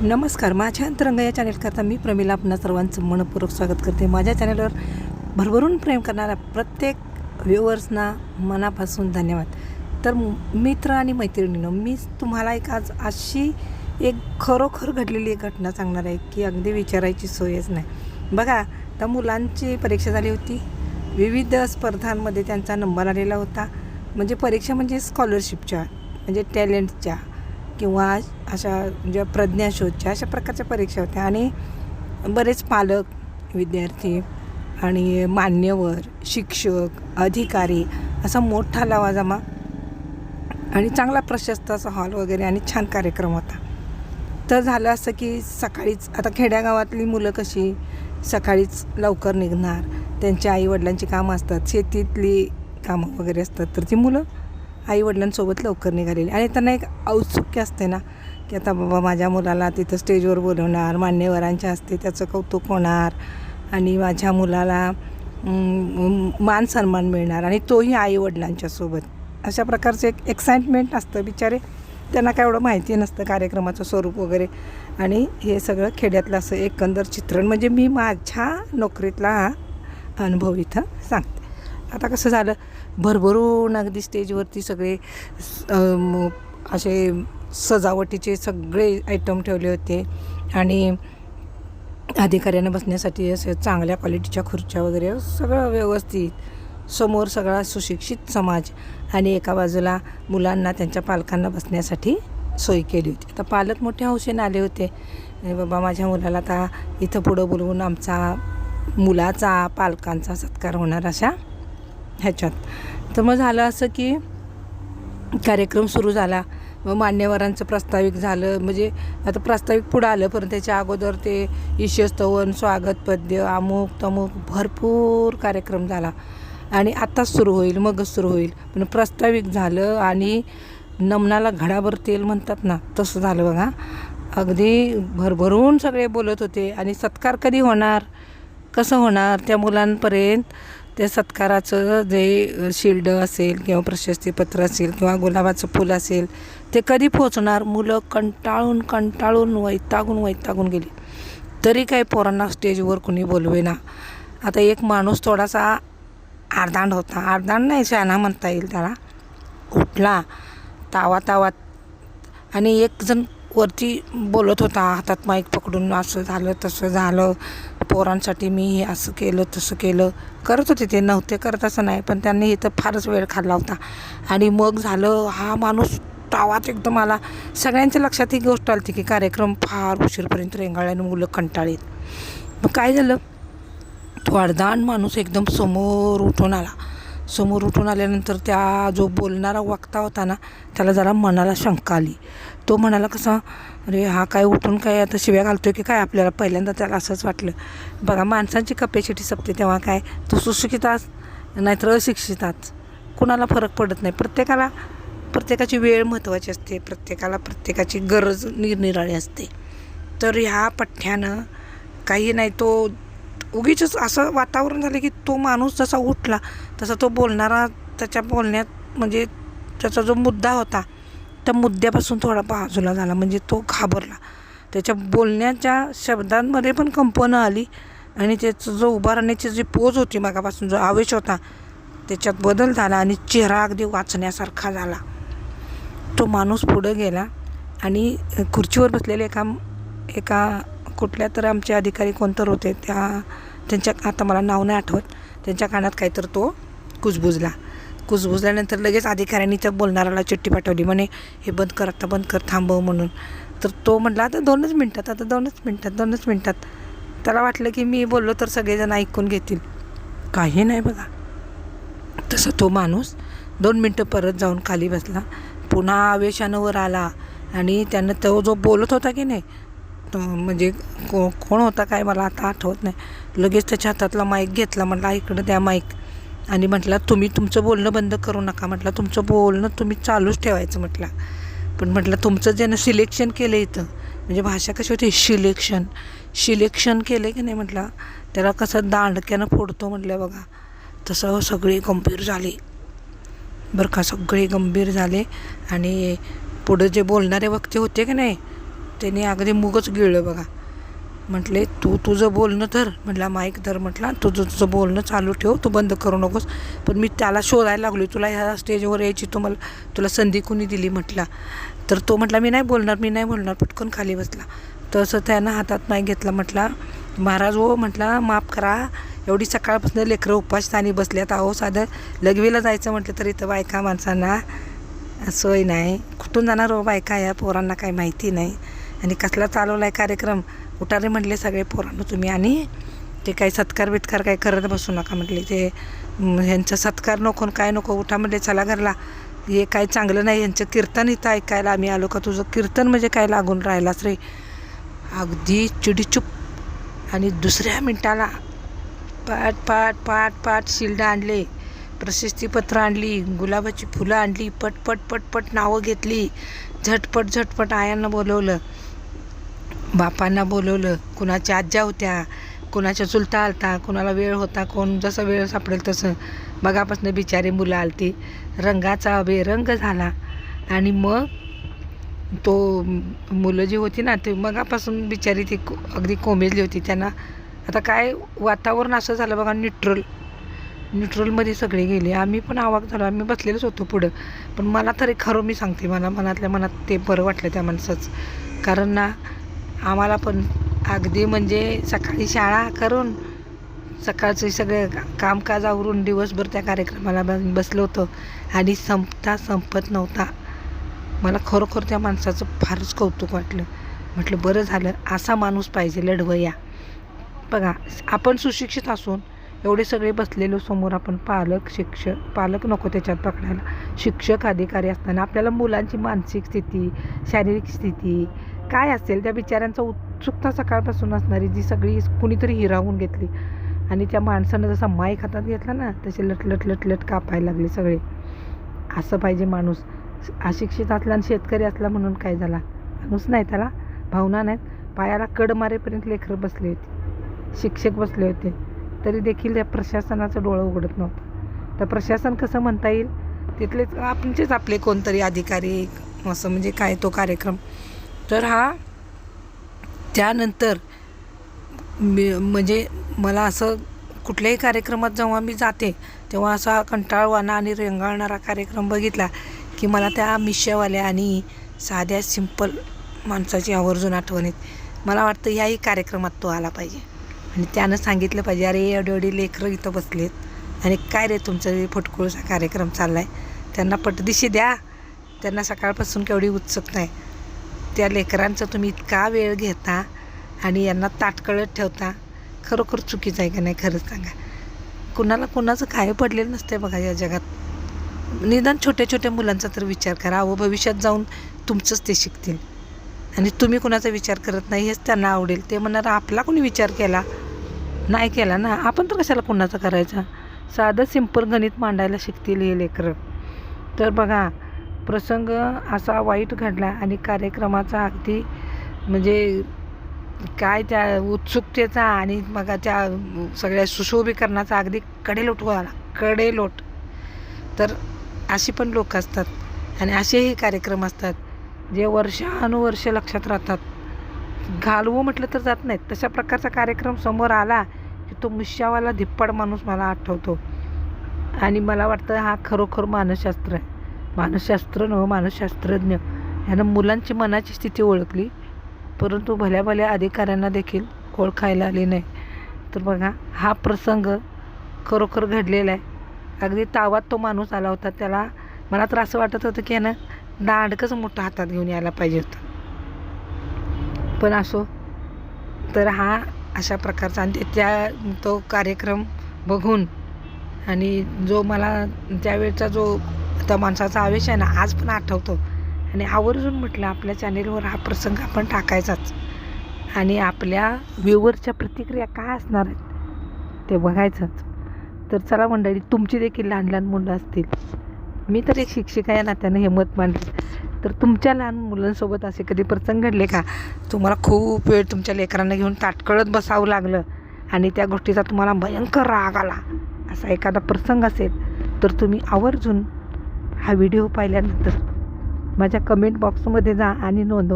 नमस्कार माझ्या अंतरंग या चॅनेलकरता मी प्रमिला. आपणा सर्वांचं मनपूर्वक स्वागत करते. माझ्या चॅनेलवर भरभरून प्रेम करणाऱ्या प्रत्येक व्ह्युअर्सना मनापासून धन्यवाद. तर मित्र आणि मैत्रिणीनं मी तुम्हाला एक आज अशी एक खरोखर घडलेली एक घटना सांगणार आहे की अगदी विचारायची सोयच नाही. बघा त्या मुलांची परीक्षा झाली होती. विविध स्पर्धांमध्ये त्यांचा नंबर आलेला होता. म्हणजे परीक्षा म्हणजे स्कॉलरशिपच्या म्हणजे टॅलेंटच्या किंवा अशा ज्या प्रज्ञाशोधच्या अशा प्रकारच्या परीक्षा होत्या. आणि बरेच पालक विद्यार्थी आणि मान्यवर शिक्षक अधिकारी असा मोठा लवाजमा आणि चांगला प्रशस्त असा हॉल वगैरे आणि छान कार्यक्रम होता. तर झालं असं की सकाळीच आता खेड्यागावातली मुलं कशी सकाळीच लवकर निघणार त्यांच्या आईवडिलांची कामं असतात शेतीतली कामं वगैरे असतात तर ती मुलं आईवडिलांसोबत लवकर निघालेली. आणि त्यांना एक औत्सुक्य असते ना की आता बाबा माझ्या मुलाला तिथं स्टेजवर बोलवणार मान्यवरांच्या हस्ते त्याचं कौतुक होणार आणि माझ्या मुलाला मान सन्मान मिळणार आणि तोही आईवडिलांच्या सोबत. अशा प्रकारचं एक एक्साइटमेंट असतं. बिचारे त्यांना काय एवढं माहिती नसतं कार्यक्रमाचं स्वरूप वगैरे. आणि हे सगळं खेड्यातलं असं एकंदर चित्रण म्हणजे मी माझ्या नोकरीतला हा अनुभव इथं सांगते. आता कसं झालं भरभरून अगदी स्टेजवरती सगळे असे सजावटीचे सगळे आयटम ठेवले होते. आणि अधिकाऱ्यांना बसण्यासाठी असे चांगल्या क्वालिटीच्या खुर्च्या वगैरे सगळं व्यवस्थित. समोर सगळा सुशिक्षित समाज आणि एका बाजूला मुलांना त्यांच्या पालकांना बसण्यासाठी सोय केली होती. आता पालक मोठ्या हौसेने आले होते. बाबा माझ्या मुलाला आता इथं पुढं बोलवून आमचा मुलाचा पालकांचा सत्कार होणार अशा ह्याच्यात. तर मग झालं असं की कार्यक्रम सुरू झाला. मग मान्यवरांचं प्रास्ताविक झालं. म्हणजे आता प्रास्ताविक पुढं आलं पण त्याच्या अगोदर ते ईशस्तवन स्वागत पद्य अमुक तमुक भरपूर कार्यक्रम झाला. आणि आत्ताच सुरू होईल मगच सुरू होईल. पण प्रास्ताविक झालं आणि नमनाला घडाभर तेल म्हणतात ना तसं झालं बघा. अगदी भरभरून सगळे बोलत होते आणि सत्कार कधी होणार कसं होणार त्या मुलांपर्यंत त्या सत्काराचं जे शिल्ड असेल किंवा प्रशस्तीपत्र असेल किंवा गुलाबाचं फुल असेल ते कधी पोचणार? मुलं कंटाळून कंटाळून वैतागून वैतागून गेली. तरी काही पोरांना स्टेजवर कुणी बोलवेना. आता एक माणूस थोडासा आरदांड होता. आरदांड नाही शाना म्हणता येईल त्याला. उठला तावा तावात आणि एक जण वरती बोलत होता हातात माईक पकडून असं झालं तसं झालं. पोरांसाठी मी हे असं केलं तसं केलं. करत होते ते नव्हते करत असं नाही पण त्यांनी इथं फारच वेळ खाल्ला होता. आणि मग झालं हा माणूस तावात एकदम आला. सगळ्यांच्या लक्षात ही गोष्ट आली की कार्यक्रम फार उशीरपर्यंत रेंगाळल्यानं मुलं कंटाळीत. मग काय झालं? तो अर्धान माणूस एकदम समोर उठून आला. समोर उठून आल्यानंतर त्या जो बोलणारा वक्ता होता ना त्याला जरा मनाला शंका आली. तो म्हणाला कसा अरे हा काय उठून काय आता शिव्या घालतोय की काय? आपल्याला पहिल्यांदा त्याला असंच वाटलं. बघा माणसांची कपॅसिटी संपते तेव्हा काय? तो सुशिक्षिताच नाहीतर अशिक्षिताच कुणाला फरक पडत नाही. प्रत्येकाला प्रत्येकाची वेळ महत्त्वाची असते. प्रत्येकाला प्रत्येकाची गरज निरनिराळी असते. तर ह्या पठ्ठ्यानं काही नाही तो उगीच असं वातावरण झालं की तो माणूस जसा उठला तसा तो बोलणारा त्याच्या बोलण्यात म्हणजे त्याचा जो मुद्दा होता त्या मुद्द्यापासून थोडा बाजूला झाला म्हणजे तो घाबरला. त्याच्या बोलण्याच्या शब्दांमध्ये पण कंपनं आली आणि त्याचं जो उभा राहण्याची जी पोज होती मागापासून जो आवेश होता त्याच्यात बदल झाला आणि चेहरा अगदी वाचण्यासारखा झाला. तो माणूस पुढं गेला आणि खुर्चीवर बसलेले एका एका कुठल्या तर आमचे अधिकारी कोणतर होते त्या त्यांच्या आता मला नाव नाही आठवत त्यांच्या कानात काहीतरी तो कुजबुजला. कुजबुजल्यानंतर लगेच अधिकाऱ्यांनी त्या बोलणाऱ्याला चिठ्ठी पाठवली. म्हणे हे बंद कर आता बंद कर थांबव म्हणून. तर तो म्हटला आता दोनच मिनटात आता दोनच मिनटात दोनच मिनटात. त्याला वाटलं की मी बोललो तर सगळेजण ऐकून घेतील. काही नाही बघा. तसा तो माणूस दोन मिनटं परत जाऊन खाली बसला. पुन्हा आवेशानं वर आला आणि त्यानं तो जो बोलत होता की नाही तो म्हणजे को कोण होता काय मला आता आठवत नाही. लगेच त्याच्या हातातला माईक घेतला म्हटला इकडं द्या माईक आणि म्हटला तुम्ही तुमचं बोलणं बंद करू नका. म्हटलं तुमचं बोलणं तुम्ही चालूच ठेवायचं. म्हटलं. पण म्हटलं तुमचं ज्यानं सिलेक्शन केलं इथं म्हणजे भाषा कशी होती? सिलेक्शन. सिलेक्शन केलं की नाही? म्हटलं. त्याला कसं दांडक्यानं फोडतो म्हटलं बघा. तसं हो सगळे गंभीर झाले. बरं का सगळे गंभीर झाले आणि पुढं जे बोलणारे वक्ते होते की नाही त्याने अगदी मुगच गिळलं बघा. म्हटले तू तुझं बोलणं धर. म्हटला माईक धर म्हटला तुझं तुझं बोलणं चालू ठेव तू बंद करू नकोस. पण मी त्याला शोधायला लागलो तुला ह्या स्टेजवर यायची तू मला तुला संधी कुणी दिली? म्हटला. तर तो म्हटला मी नाही बोलणार मी नाही बोलणार पटकन खाली बसला. तसं त्यानं हातात नाही घेतला म्हटला महाराज हो म्हटला माफ करा एवढी सकाळपासून लेकरं उपासतानी बसल्यात अहो साधं लघवीला जायचं म्हटलं तर इथं बायका माणसांना सोय नाही. कुठून जाणार हो बायका या पोरांना काही माहिती नाही. आणि कसला चालवला आहे कार्यक्रम? उठारे म्हटले सगळे पोरांनो तुम्ही आणि ते काही सत्कार बित्कार काही करत बसू नका म्हटले. ते ह्यांचा सत्कार नको आणि काय नको उठा म्हटले चला घरला. हे काय चांगलं नाही यांचं कीर्तन इथं ऐकायला आम्ही आलो का? तुझं कीर्तन म्हणजे काय लागून राहिलाच रे? अगदी चिडीचूप. आणि दुसऱ्या मिनटाला पाट पाट पाट पाट शिल्ड आणले प्रशस्तीपत्र आणली गुलाबाची फुलं आणली पटपट पटपट नावं घेतली झटपट झटपट आयांना बोलवलं. बापांना बोलवलं कुणाच्या आज्या होत्या कुणाच्या चुलता आलता कुणाला वेळ होता कोण जसं वेळ सापडेल तसं. मगापासून बिचारी मुलं आलती. रंगाचा बेरंग झाला. आणि मग तो मुलं जी होती ना ते मगापासून बिचारी ती अगदी कोमेजली होती. त्यांना आता काय वातावरण असं झालं बघा न्यूट्रल. न्यूट्रलमध्ये सगळे गेले. आम्ही पण आवाक झालो. आम्ही बसलेलोच होतो पुढं. पण मला तरी खरं मी सांगते मला मनातल्या मनात ते बरं वाटलं त्या माणसाचं. कारण ना आम्हाला पण अगदी म्हणजे सकाळी शाळा करून सकाळचं सगळे कामकाज आवरून दिवसभर त्या कार्यक्रमाला ब- बसलो होतो. आणि संपता संपत नव्हता. मला खरोखर त्या माणसाचं फारच कौतुक वाटलं. म्हटलं बरं झालं असा माणूस पाहिजे लढवया. बघा आपण सुशिक्षित असून एवढे सगळे बसलेलो समोर आपण पालक शिक्षक पालक नको त्याच्यात पकडायला. शिक्षक अधिकारी असताना आपल्याला मुलांची मानसिक स्थिती शारीरिक स्थिती काय असेल त्या बिचाऱ्यांचा उत्सुकता सकाळपासून असणारी जी सगळी कुणीतरी हिरावून घेतली. आणि त्या माणसानं जसा माईक हातात घेतला ना तसे लटलट लटलट कापायला लागले सगळे. असं पाहिजे माणूस. अशिक्षित असला आणि शेतकरी असला म्हणून काय झाला? माणूस नाही त्याला. भावना नाहीत. पायाला कड मारेपर्यंत लेकरं बसले होते. शिक्षक बसले होते. तरी देखील त्या प्रशासनाचं डोळं उघडत नव्हतं. तर प्रशासन कसं म्हणता येईल? तिथलेच आपणचेच आपले कोणतरी अधिकारी असं म्हणजे काय तो कार्यक्रम. तर हा त्यानंतर मी म्हणजे मला असं कुठल्याही कार्यक्रमात जेव्हा मी जाते तेव्हा असा कंटाळवाणा आणि रेंगाळणारा कार्यक्रम बघितला की मला त्या मिश्यावाल्या आणि साध्या सिंपल माणसाची आवर्जून आठवण येत. मला वाटतं याही कार्यक्रमात तो आला पाहिजे. आणि त्यानं सांगितलं पाहिजे अरे एवढे एवढे लेकरं इथं बसलेत. आणि काय रे तुमचा हे फुटकुळचा कार्यक्रम चालला आहे त्यांना पटदिशी द्या. त्यांना सकाळपासून केवढी उत्सुकता आहे. त्या लेकरांचा तुम्ही इतका वेळ घेता आणि यांना ताटकळत ठेवता खरोखर चुकीचं आहे का नाही खरंच सांगा. कुणाला कुणाचं काय पडलेलं नसते बघा या जगात. निदान छोट्या छोट्या मुलांचा तर विचार करा अहो भविष्यात जाऊन तुमचंच ते शिकतील. आणि तुम्ही कुणाचा विचार करत नाही हेच त्यांना आवडेल. ते म्हणणार आपला कोणी विचार केला? नाही केला ना. आपण तर कशाला कुणाचा करायचा? साधं सिंपल गणित मांडायला शिकतील हे लेकरं. तर बघा प्रसंग असा वाईट घडला आणि कार्यक्रमाचा अगदी म्हणजे काय त्या उत्सुकतेचा आणि मग त्या सगळ्या सुशोभीकरणाचा अगदी कडेलोट आला कडेलोट. तर अशी पण लोक असतात आणि असेही कार्यक्रम असतात जे वर्षानुवर्ष लक्षात राहतात. घालवू म्हटलं तर जात नाहीत. तशा प्रकारचा कार्यक्रम समोर आला की तो मुश्यावाला धिप्पड माणूस मला आठवतो. आणि मला वाटतं हा खरोखर मानसशास्त्र आहे. मानसशास्त्र न मानसशास्त्रज्ञ. यानं मुलांची मनाची स्थिती ओळखली. परंतु भल्या भल्या अधिकाऱ्यांना देखील ओळखायला आली नाही. तर बघा हा प्रसंग खरोखर घडलेला आहे. अगदी तावात तो माणूस आला होता. त्याला मला तर असं वाटत होतं की यानं दांडकंच मोठं हातात घेऊन यायला पाहिजे होतं. पण असो. तर हा अशा प्रकारचा आणि ते- त्या तो कार्यक्रम बघून आणि जो मला त्यावेळचा जो त्या माणसाचा आवेश आहे ना आज पण आठवतो. आणि आवर्जून म्हटलं आपल्या चॅनेलवर हा प्रसंग आपण टाकायचाच. आणि आपल्या व्ह्यूवरच्या प्रतिक्रिया काय असणार आहेत ते बघायचंच. तर चला मंडळी तुमची देखील लहान लहान मुलं असतील. मी तर एक शिक्षिका या नात्यानं हे मत मांडले. तर तुमच्या लहान मुलांसोबत असे कधी प्रसंग घडले का? तुम्हाला खूप वेळ तुमच्या लेकरांना घेऊन ताटकळत बसावं लागलं आणि त्या गोष्टीचा तुम्हाला भयंकर राग आला. असा एखादा प्रसंग असेल तर तुम्ही आवर्जून हा व्हिडिओ पाहिल्यानंतर माझ्या कमेंट बॉक्समध्ये जा आणि नोंदवा.